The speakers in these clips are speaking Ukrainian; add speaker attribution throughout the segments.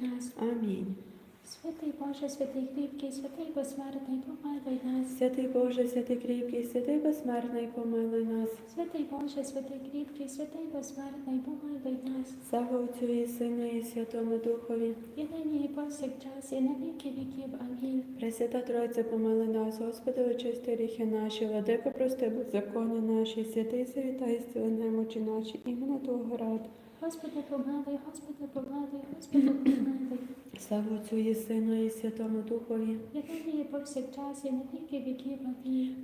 Speaker 1: нас.
Speaker 2: Амінь.
Speaker 1: Святий Боже, святий кріпкий, святий безсмертний, помилуй нас.
Speaker 2: Святий Боже, святий кріпкий, святий безсмертний, помилуй нас.
Speaker 1: Святий Боже, святий кріпкий, святий безсмертний, помилуй нас.
Speaker 2: Слава Отцю і Сину і Святому Духові.
Speaker 1: І нині і повсякчас, і на віки віків. Амінь.
Speaker 2: Пресвята Тройця, помилуй нас, Господи, очисти гріхи наші, владико, прости беззаконня наші, святий завітай, зціли немочі наші, іменно Твого ради.
Speaker 1: Господи, помилуй, Господи, помилуй, Господи, помилуй.
Speaker 2: Слава Отцю і Сину і Святому Духові.
Speaker 1: І нині і повсякчас, і на віки віків.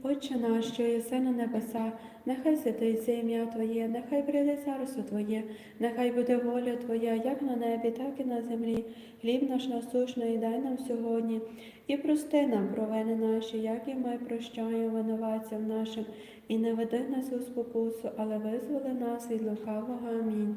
Speaker 2: Отче наш, що єси на небеса, нехай святиться ім'я Твоє, нехай прийде царство Твоє, нехай буде воля Твоя, як на небі, так і на землі. Хліб наш насущний дай нам сьогодні, і прости нам провини наші, як і ми прощаємо винуватцям нашим, і не веди нас у спокусу, але визволи нас від лукавого. Амінь.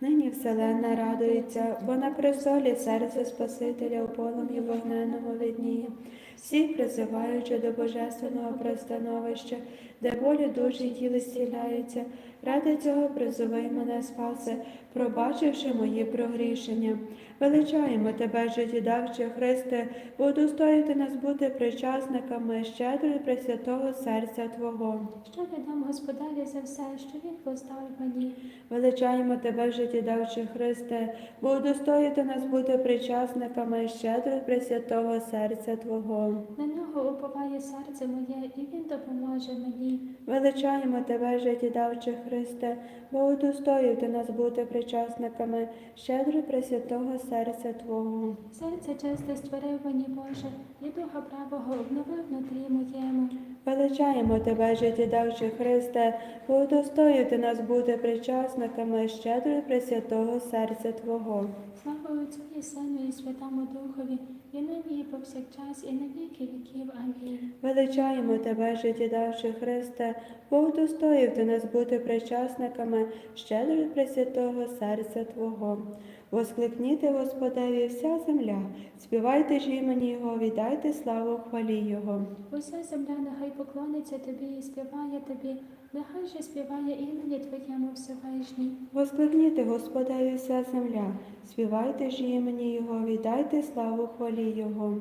Speaker 2: Нині вселенна радується, бо на престолі серце Спасителя у полум'ї вогненному видніє. Всі призиваючи до божественного пристановища, де болі душі тіли зціляються, ради цього призови мене спаси, пробачивши мої прогрішення. Величаємо тебе, життєдавче Христе, бо удостоїти нас бути причасниками щедро і пресвятого серця Твого.
Speaker 1: Що віддам Господеві за все, що Він поставив мені.
Speaker 2: Величаємо тебе, життєдавче Христе, бо удостоїти нас бути причасниками щедро і пресвятого серця Твого.
Speaker 1: На нього уповає серце моє, і Він допоможе мені.
Speaker 2: Величаємо тебе, життєдавче Христе, бо удостоїв нас бути причасниками щедро пресвятого серця Твого.
Speaker 1: Серце чисте створив мені Боже, і духа правого обновив внутрі моєму.
Speaker 2: Величаємо тебе, життєдавче Христе, бо удостоїв нас бути причасниками щедро пресвятого серця Твого.
Speaker 1: Слава Отцю і Сину і Святому Духові, і нині і повсякчас, і на віки віків. Амінь.
Speaker 2: Величаємо тебе, життєдавче Христе, бо удостоїв нас бути причасниками щедро пресвятого серця Твого. Воскликніте Господеві вся земля, співайте ж імені Його, віддайте славу хвалі Його.
Speaker 1: Уся земля нехай поклониться тобі і співає тобі, нехай же співає імені Твоєму Всевишній.
Speaker 2: Воскликніте Господеві вся земля, співайте ж імені Його, віддайте славу хвалі Його.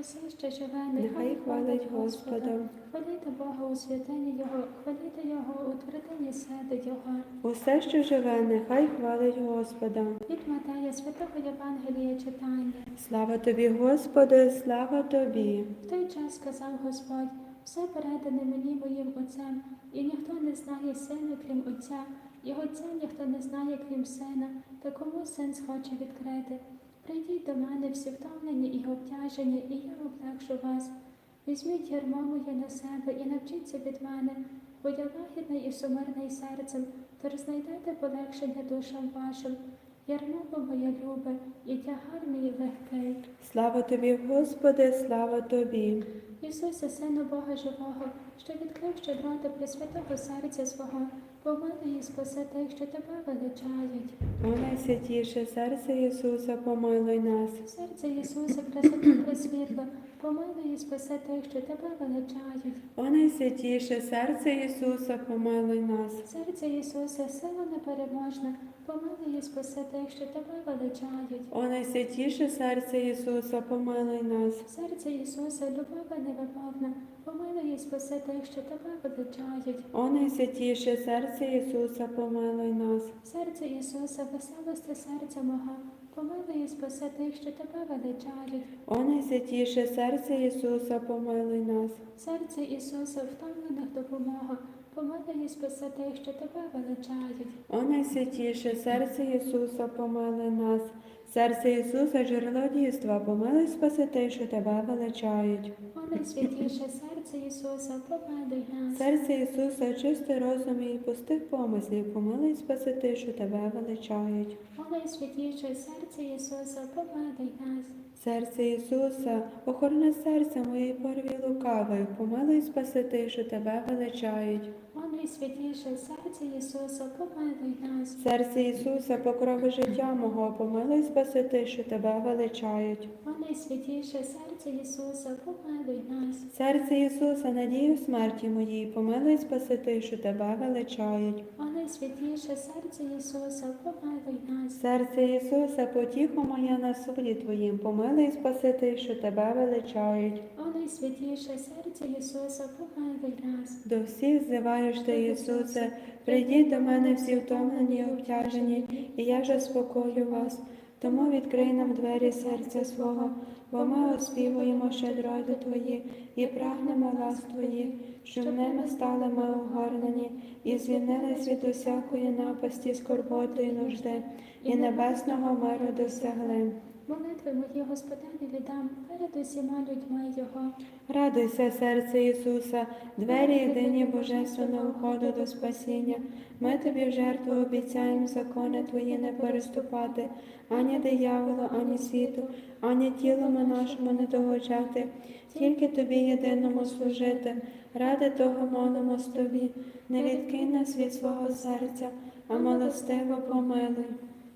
Speaker 1: Усе, що живе,
Speaker 2: Нехай хвалить Господа.
Speaker 1: Хваліте Бога у святині Його, хваліте Його у твердині седи Його.
Speaker 2: Усе, що живе, нехай хвалить Господа.
Speaker 1: Від Матея святого Євангелія читання.
Speaker 2: Слава тобі, Господи, слава тобі.
Speaker 1: В той час сказав Господь, все передане мені моїм Отцем, і ніхто не знає сина, крім Отця, і Отця ніхто не знає, крім сина, та кому син схоче відкрити. Прийдіть до мене всі втомлені і обтяжені, і я облегшу вас. Візьміть ярмо моє на себе і навчіться від мене, бо я лагідний і сумирний серцем, тож знайдете полегшення душам вашим. Ярмо бо моє любе, і тягар мій легкий.
Speaker 2: Слава тобі, Господи, слава тобі.
Speaker 1: Ісусе, Сину Бога Живого, що відкрив щедроти Пресвятого серця свого, помилуй і спаси тих, що тебе величають.
Speaker 2: О найсвятіше серце Ісуса, помилуй нас.
Speaker 1: Серце Ісуса, красота пресвітло, помилуй і спаси тих, що тебе величають.
Speaker 2: О найсвятіше серце Ісуса, помилуй нас.
Speaker 1: Серце Ісуса, сила непереможна, помилуй і спаси тих, що тебе величають.
Speaker 2: О найсвятіше серце Ісуса, помилуй нас.
Speaker 1: Серце Ісуса, любова невимовна, помилуй і спаси тих, що тебе величають.
Speaker 2: О найсвятіше серце Ісуса, помилуй нас.
Speaker 1: Серце Ісуса, веселости серця мого, помилуй і спаси тих, що тебе величають.
Speaker 2: О найсвятіше серце Ісуса, помилуй нас.
Speaker 1: Серце Ісуса, втомлених допомога, помилуй і спаси тих, що тебе величають.
Speaker 2: О найсвятіше серце Ісуса, помилуй нас. Серце Ісуса, джерело дійства, помилуй спаси тих, що тебе величають.
Speaker 1: О найсвятіше серце Ісуса, помилуй нас.
Speaker 2: Серце Ісуса, чисте розум і пустих помислів, помилуй спаси тих, що тебе величають.
Speaker 1: О найсвятіше серце Ісуса, помилуй нас.
Speaker 2: Серце Ісуса, охорони серце моєї порві лукавої, помилуй спаси тих, що тебе величають.
Speaker 1: О найсвятіше серце Ісуса, помилуй нас.
Speaker 2: Серце Ісуса, покрови життя мого, помилуй спаси тих, що тебе величають.
Speaker 1: О найсвятіше серце Ісуса, помилуй нас.
Speaker 2: Серце Ісуса, надію смерті моїй, помилуй спаси тих, що тебе величають.
Speaker 1: О найсвятіше серце Ісуса, помилуй нас.
Speaker 2: Серце Ісуса, потіху моя на суді Твоїм, помилуй спаси що Тебе величають.
Speaker 1: О найсвятіше серце Ісуса, помилуй нас.
Speaker 2: До всіх зиваєш ти, Ісусе, прийдіть до мене всі втомлені і обтяжені, і я ж спокою вас. Тому відкрий нам двері серця свого, бо ми оспівуємо щедроти Твої і прагнемо лас Твоїх, щоб ними стали ми огорнені, і звільнились від усякої напасті, скорботи і нужди, і небесного миру досягли.
Speaker 1: Молитви мої Господеві віддам перед усіма людьми Його.
Speaker 2: Радуйся, серце Ісуса, двері єдині божественного входу до спасіння. Ми тобі в жертву обіцяємо закони твої не переступати, ані дияволу, ані світу, ані тілому нашому не догоджати, тільки тобі єдиному служити. Ради того молимось тобі, не відкинь нас від свого серця, а милостиво помилуй.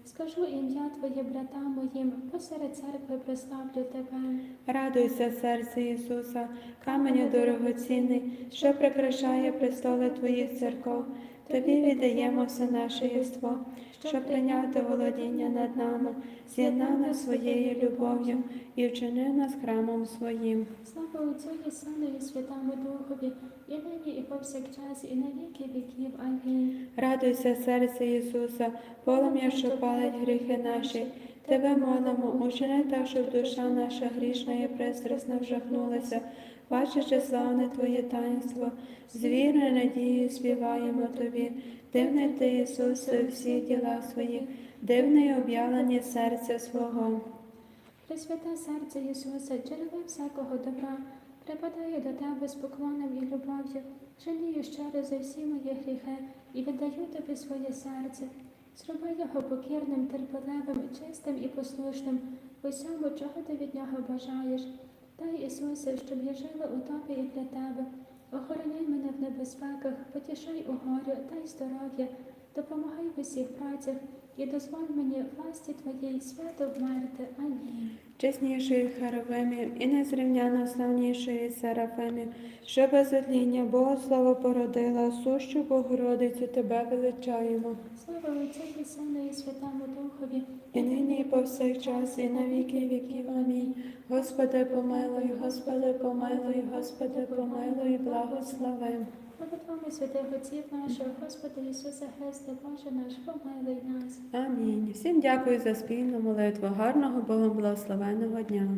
Speaker 1: Скажу ім'я Твоє брата моїм, посеред церкви прославлю Тебе.
Speaker 2: Радуйся, серце Ісуса, каменю дорогоцінний, що прикрашає престоли Твоїх церков. Тобі віддаємо все наше єство, щоб прийняти володіння над нами, з'єднав нас своєю любов'ю і вчинив нас храмом своїм.
Speaker 1: Слава Отцю і Сину і Святому Духові, і нині, і повсякчас, і на віки віків. Амінь.
Speaker 2: Радуйся, серце Ісуса, полум'я, що палить гріхи наші. Тебе молимо, учини так, щоб душа наша грішна і пристрасно вжахнулася, бачачи славне Твоє таїнство, з вірою надією співаємо Тобі, дивний Ти, Ісусе, у всіх ділах своїх, дивний об'явлення серця свого.
Speaker 1: Пресвяте серце Ісуса, джерело всякого добра, припадаю до Тебе з поклоном і любов'ю, жалію щиро за всі мої гріхи і віддаю Тобі своє серце. Зроби його покірним, терпеливим, чистим і послушним, усьому, чого ти від нього бажаєш. Дай, Ісусе, щоб я жила у Тобі і для Тебе. Охороняй мене в небезпеках, потішай у горю, дай здоров'я, допомагай в усіх працях і дозволь мені власті Твоєї свято вмерти. Амінь.
Speaker 2: Чеснішої Херовимів і незрівняно славнішої Серафимів, що без одління Богослава породила, сущу Богородицю Тебе величаємо.
Speaker 1: Слава Отцю і Сину і Святому Духові,
Speaker 2: І нині, і повсякчас, і на віки віків. Амінь. Господи, помилуй, Господи, помилуй, Господи, помилуй, благослови.
Speaker 1: Молитвами святих Отців нашого, Господи Ісуса Христа, Боже наш, помилуй нас.
Speaker 2: Амінь. Всім дякую за спільну молитву. Гарного Богом благословеного дня.